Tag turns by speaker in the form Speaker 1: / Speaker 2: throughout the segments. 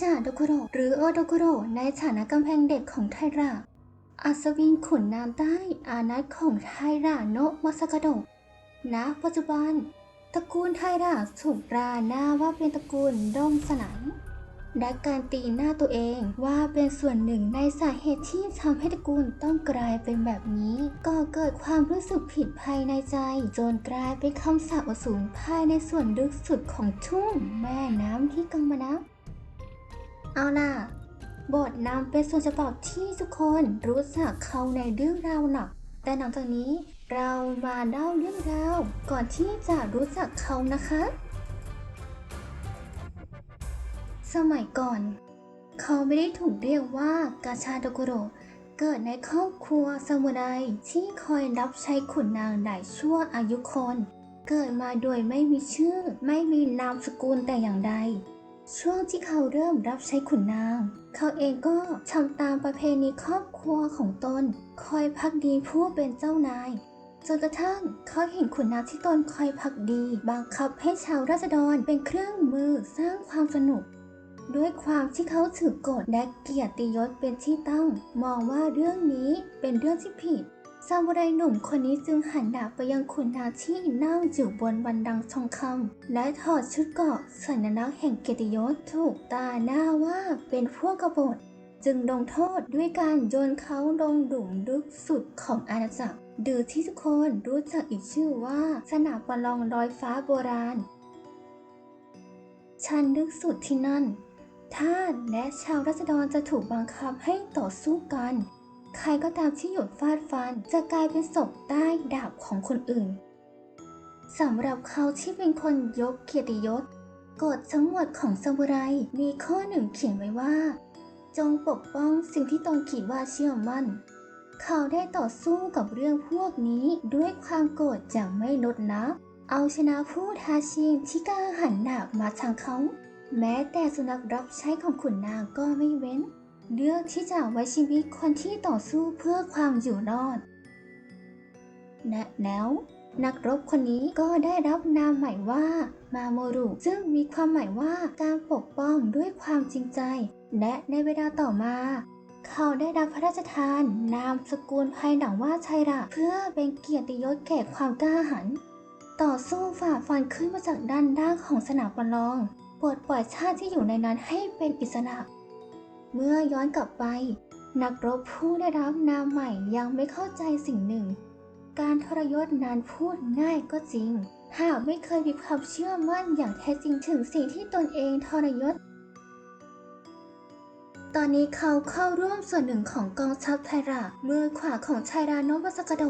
Speaker 1: ชาโดโกโรหรือโอโดโกโรในฐานะกำแพงเด็กของไทระ อัศวินขุนนามใต้อานัตของไทระโนะมาสกาโดะณปัจจุบัน ตระกูลไทระถูกราหน้าว่าเป็นตระกูลด้งสนันและการตีหน้าตัวเองว่าเป็นส่วนหนึ่งในสาเหตุที่ทำให้ตระกูลต้องกลายเป็นแบบนี้ ก็เกิดความรู้สึกผิดภายในใจ จนกลายเป็นคำสาปอสูรภายในส่วนลึกสุดของทุ่งแม่น้ำที่กังมานะ เอาล่ะ บทนำเป็นส่วนฉบับที่ทุกคนรู้จักเขาในเรื่องราวหนัก แต่หลังจากนี้เรามาเล่าเรื่องราวก่อนที่จะรู้จักเขานะคะ สมัยก่อน เขาไม่ได้ถูกเรียกว่ากาชาโดโกโรเกิดในครอบครัวซามูไรที่คอยรับใช้ขุนนางหลายชั่วอายุคน เกิดมาโดยไม่มีชื่อ ไม่มีนามสกุลแต่อย่างใด ช่วงที่เขาเริ่มรับใช้ขุนนาง เขาเองก็ทำตามประเพณีครอบครัวของตน คอยพักดีผู้เป็นเจ้านาย จนกระทั่งเขาเห็นขุนนางที่ตนคอยพักดีบังคับให้ชาวราษฎรเป็นเครื่องมือสร้างความสนุก ด้วยความที่เขาถือกฎและเกียรติยศเป็นที่ตั้ง มองว่าเรื่องนี้เป็นเรื่องที่ผิด ซามูไรหนุ่มคนนี้จึงหันดาบไปยังขุนนางที่นั่งอยู่บนบันดังทองคำและถอดชุดเกราะสัญลักษณ์แห่งเกียรติยศถูกตาหน้าว่าเป็นพวกกบฏจึงลงโทษด้วยการโยนเขาลงหลุมลึกสุดของอาณาจักรหรือที่ทุกคนรู้จักอีกชื่อว่าสนามประลองลอยฟ้าโบราณ ชันลึกสุดที่นั่น ท่านและชาวรัษฎรจะถูกบังคับให้ต่อสู้กัน ใครก็ตามที่หยุดฟาดฟันจะกลายเป็นศพใต้ดาบของคนอื่นสำหรับเขาที่เป็นคนยกเกียรติยศกฎทั้งหมดของซามูไรมีข้อหนึ่งเขียนไว้ว่า จงปกป้องสิ่งที่ตนคิดว่าเชื่อมั่น เขาได้ต่อสู้กับเรื่องพวกนี้ด้วยความโกรธอย่างไม่ลดละเอาชนะผู้ท้าชิงที่กล้าหันดาบมาทางเขา แม้แต่สุนัขรับใช้ของขุนนางก็ไม่เว้น เลือกที่จะไว้ชีวิตคนที่ต่อสู้เพื่อความอยู่รอดและแล้วนักรบคนนี้ก็ได้รับนามใหม่ว่ามาโมรุ ซึ่งมีความหมายว่าการปกป้องด้วยความจริงใจ และในเวลาต่อมา เขาได้รับพระราชทาน นามสกุลภายหลังว่าชัยระ เพื่อเป็นเกียรติยศแก่ความกล้าหาญต่อสู้ฝ่าฟันขึ้นมาจากด้านล่างของสนามประลองปลดปล่อยชาติที่อยู่ในนั้นให้เป็นอิสระ เมื่อย้อนกลับไป นักรบผู้ได้รับนามใหม่ยังไม่เข้าใจสิ่งหนึ่ง การทรยศนั้นพูดง่ายก็จริง หากไม่เคยมีความเชื่อมั่นอย่างแท้จริงถึงสิ่งที่ตนเองทรยศ ตอนนี้เขาเข้าร่วมส่วนหนึ่งของกองทัพไทระมือขวาของชายราโนวัสกโด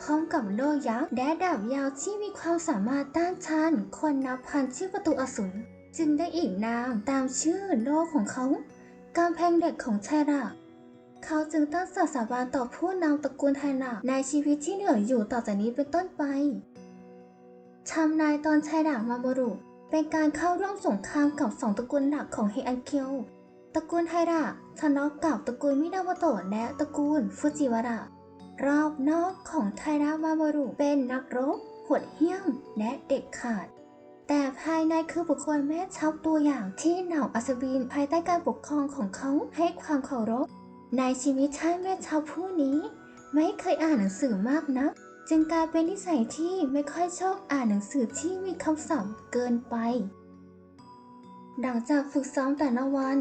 Speaker 1: พร้อมกับโล่ยักษ์และดาบยาวที่มีความสามารถต้านทานคนนับพันที่ประตูอสูรจึงได้อีกนามตามชื่อโลกของเขา กำแพงเด็กของไทระ เขาจึงตั้งสัตย์สาบานต่อผู้นำตระกูลไทระในชีวิตที่เหลืออยู่ต่อจากนี้เป็นต้นไปทำนายตอนไทระมามรุเป็นการเข้าร่วมสงครามกับสองตระกูลหลักของเฮอันเคียวตระกูลไทระทะเลาะกับตระกูลมินาวโตะและตระกูลฟูจิวาระรอบนอกของไทระมามรุเป็นนักรบหดเหี้ยมและเด็กขาด แต่ภายในคือบุคคลแม่ชับตัวอย่างที่เหล่าอัศวินภายใต้การปกครองของเขาให้ความเคารพ ในชีวิตชายแม่ชับผู้นี้ ไม่เคยอ่านหนังสือมากนัก จึงกลายเป็นนิสัยที่ไม่ค่อยชอบอ่านหนังสือที่มีคำศัพท์เกินไป หลังจากฝึกซ้อมแต่ละวัน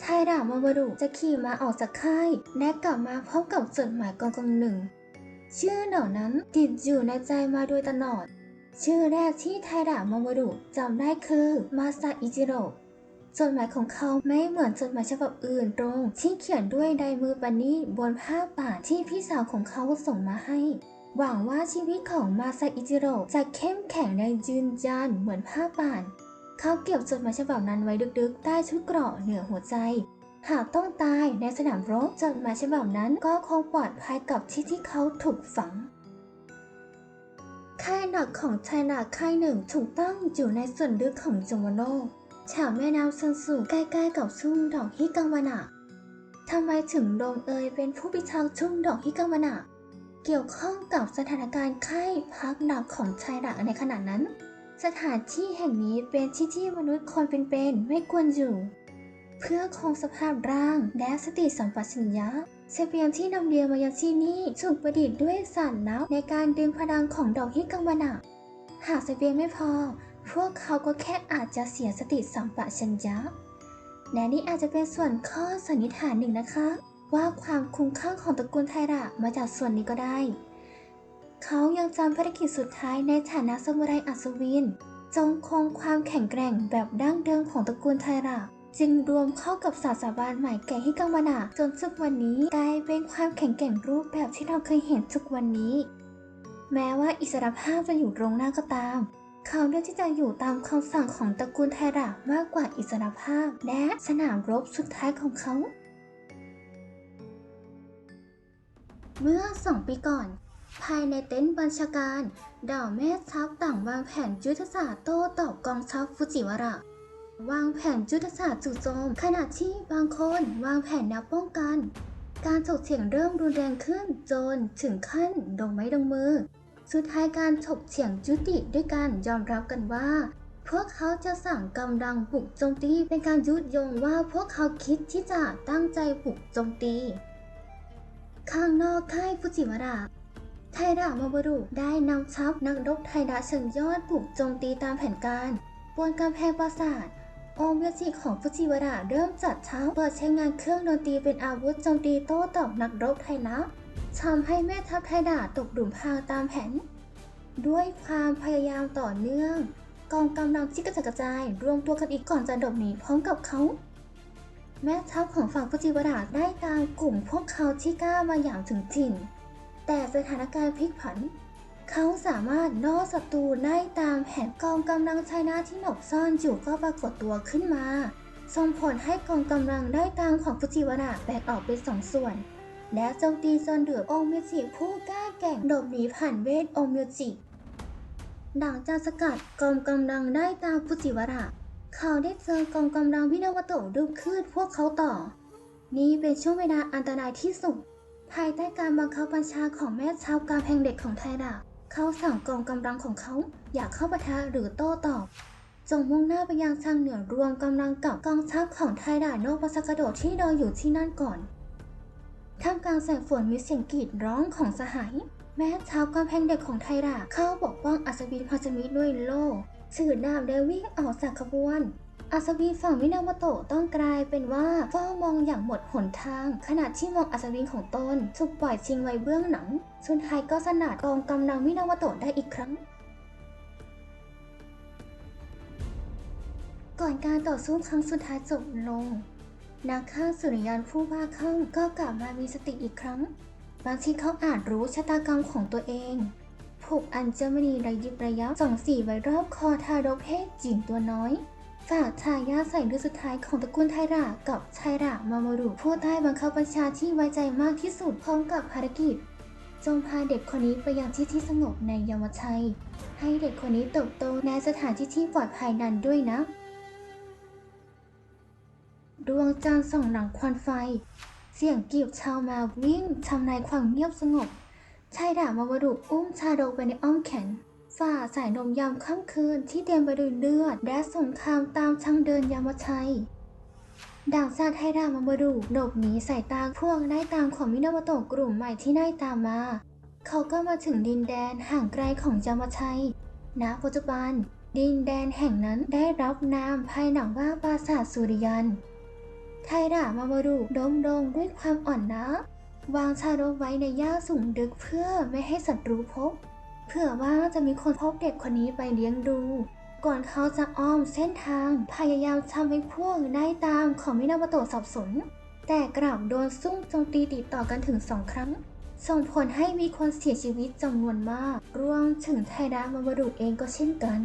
Speaker 1: ไทดามาบรุจะขี่มาออกจากค่ายและกลับมาพร้อมกับจดหมายกองกองหนึ่ง ชื่อเหล่านั้นติดอยู่ในใจมาโดยตลอด ชื่อแรกที่ไทดามาบรุจำได้คือมาซาอิจิโร่จดหมายของเขาไม่เหมือนจดหมายฉบับอื่นตรง ที่เขียนด้วยลายมือปานีตบนผ้าป่านที่พี่สาวของเขาส่งมาให้ หวังว่าชีวิตของมาซาอิจิโร่จะเข้มแข็งและยืนยันเหมือนผ้าป่าน เขาเก็บจดหมายฉบับนั้นไว้ดึกๆ ใต้ชุดเกราะเหนือหัวใจ หากต้องตายในสนามรบจดหมายฉบับนั้นก็คงปลอดภัยกับที่ที่เขาถูกฝัง ค่ายหนักของไทนาค่ายหนึ่งถูกตั้งอยู่ในส่วนลึกของจังหวัดโลกแถวแม่น้ำซันสูใกล้ๆกับทุ่งดอกฮิกังวานะทำไมถึงลงเอยเป็นผู้พิทักษ์ทุ่งดอกฮิกังวานะเกี่ยวข้องกับสถานการณ์ค่ายพักหนักของชายหลักในขณะนั้น สถานที่แห่งนี้เป็นที่ที่มนุษย์คนเป็นๆไม่ควรอยู่ เพื่อคงสภาพร่างและสติสัมปชัญญะ เสเปียงที่นำเรียนมายังที่นี่ถูกประดิษฐ์ด้วยสารลับในการดึงพลังของดอกฮิกังวานะหากเสเปียงไม่พอ พวกเขาก็แค่อาจจะเสียสติสัมปชัญญะและนี่อาจจะเป็นส่วนข้อสันนิษฐานหนึ่งนะคะ ว่าความคุ้มค่าของตระกูลไทระมาจากส่วนนี้ก็ได้ เขายังจำภารกิจสุดท้ายในฐานะสมุไรอัศวิน จงคงความแข็งแกร่งแบบดั้งเดิมของตระกูลไทระ จึงรวมเข้ากับศาสตราบาลใหม่แก่ฮิกังวานะจนทุกวันนี้กลายเป็นความแข็งแกร่งรูปแบบที่เราเคยเห็นทุกวันนี้ แม้ว่าอิสรภาพจะอยู่ตรงหน้าก็ตาม เขาเลือกที่จะอยู่ตามคำสั่งของตระกูลไทระมากกว่าอิสรภาพ และสนามรบสุดท้ายของเขา เมื่อสองปีก่อนภายในเต็นท์บัญชาการ ดาวแม่ทัพต่างวางแผนยุทธศาสตร์โต้ตอบกองทัพฟูจิวาระ วางแผนยุทธศาสตร์จู่โจม ขณะที่บางคนวางแผนแนวป้องกัน การถกเถียงเริ่มรุนแรงขึ้นจนถึงขั้นลงไม้ลงมือ สุดท้ายการถกเถียงยุติด้วยการยอมรับกันว่า พวกเขาจะสั่งกำลังบุกโจมตีเป็นการยุยงว่าพวกเขาคิดที่จะตั้งใจบุกโจมตี ข้างนอกค่ายฟูจิวาระไทระมาบรุได้นำทัพนักรบไทระเชิงยอดบุกโจมตีตามแผนการบนกำแพงปราสาท โอมจิของฟูจิวาระเริ่มจัดทัพเปิดใช้งานเครื่องดนตรีเป็นอาวุธโจมตีโต้ตอบนักรบไทระทำให้แม่ทัพไทระตกหลุมพรางตามแผน ด้วยความพยายามต่อเนื่อง กองกำลังที่กระจัดกระจาย รวมตัวกันอีกก่อนจะหลบหนีพร้อมกับเขา แม่ทัพของฝั่งฟูจิวาระได้ตามกลุ่มพวกเขาที่กล้ามาอย่างถึงถิ่น แต่สถานการณ์พลิกผัน เขาสามารถล่อศัตรูได้ตามแผนกองกำลังไชน่าที่หลบซ่อนอยู่ก็ปรากฏตัวขึ้นมาส่งผลให้กองกำลังได้ตามของฟูจิวาระแบ่งออกเป็นสองส่วน และโจมตีจนเหลือองมิจิผู้กล้าแก่งหลบหนีผ่านเวทองมิจิหลังจากสกัดกองกำลังได้ตามฟูจิวาระ เขาได้เจอกองกำลังวินาวโตะรุกคืนพวกเขาต่อ นี่เป็นช่วงเวลาอันตรายที่สุด ภายใต้การบังคับบัญชาของแม่ชาวกาแพงเด็กของไทยระ เขาสั่งกองกำลังของเขาอยากเข้าปะทะหรือโต้ตอบจงมุ่งหน้าไปยังทางเหนือรวมกำลังกับกองทัพของไทยระโนบาสกโดที่รออยู่ที่นั่นก่อนท่ามกลางแสงฝนมีเสียงกรีดร้องของสหาย แม้ชาวกำแพงเด็กของไทยระเข้าปกป้องอัศวินพัชมิตรด้วยโล่สื่อดาบได้วิ่งออกจากขบวน อัศวินฝั่งมินามโตะต้องกลายเป็นว่าเฝ้ามองอย่างหมดหนทาง ขณะที่มองอัศวินของตนถูกปล่อยชิงไว้เบื้องหลังสุดท้ายก็สนาดกองกำลังมินามโตะได้อีกครั้ง ก่อนการต่อสู้ครั้งสุดท้ายจบลงนักฆ่าสุริยันผู้บ้าคลั่งก็กลับมามีสติอีกครั้ง บางทีเขาอาจรู้ชะตากรรมของตัวเองผูกอัญมณีระยิบระยับส่องสีไว้รอบคอทารกเพศหญิงตัวน้อย ฝากทายาใส่เลือดสุดท้ายของตระกูลไทระกับไทระมามารุผู้ใต้บังคับบัญชาที่ไว้ใจมากที่สุดพร้อมกับภารกิจ จงพาเด็กคนนี้ไปยังที่ที่สงบในยามชัย ให้เด็กคนนี้เติบโตในสถานที่ที่ปลอดภัยนั้นด้วยนะ ดวงจันทร์ส่องหลังควันไฟ เสียงกีบชาวมาวิ่งทำลายความเงียบสงบชายดามาวรุอุ้มชาโดไปในอ้อมแขน ฝ่าสายลมยามค่ำคืนที่เต็มไปด้วยเลือด และสงครามตามทางเดินยามชัยด่างซาไทรามาบรุหลบหนีสายตาพวกได้ตามของมินาวโตะกลุ่มใหม่ที่ได้ตามมา เขาก็มาถึงดินแดนห่างไกลของยามชัยณปัจจุบัน ดินแดนแห่งนั้นได้รับนามภายหลังว่าปราสาทสุริยัน ไทระมามารุดมลงด้วยความอ่อนนะวางชาโดไว้ในหญ้าสูงดึกเพื่อไม่ให้ศัตรูพบ เผื่อว่าจะมีคนพบเด็กคนนี้ไปเลี้ยงดู ก่อนเขาจะอ้อมเส้นทางพยายามทำให้พวกได้ตามของมินามาโตะสับสน แต่กลับโดนซุ่มโจมตีติดต่อกันถึงสองครั้ง ส่งผลให้มีคนเสียชีวิตจำนวนมาก รวมถึงไทดามามารุเองก็เช่นกัน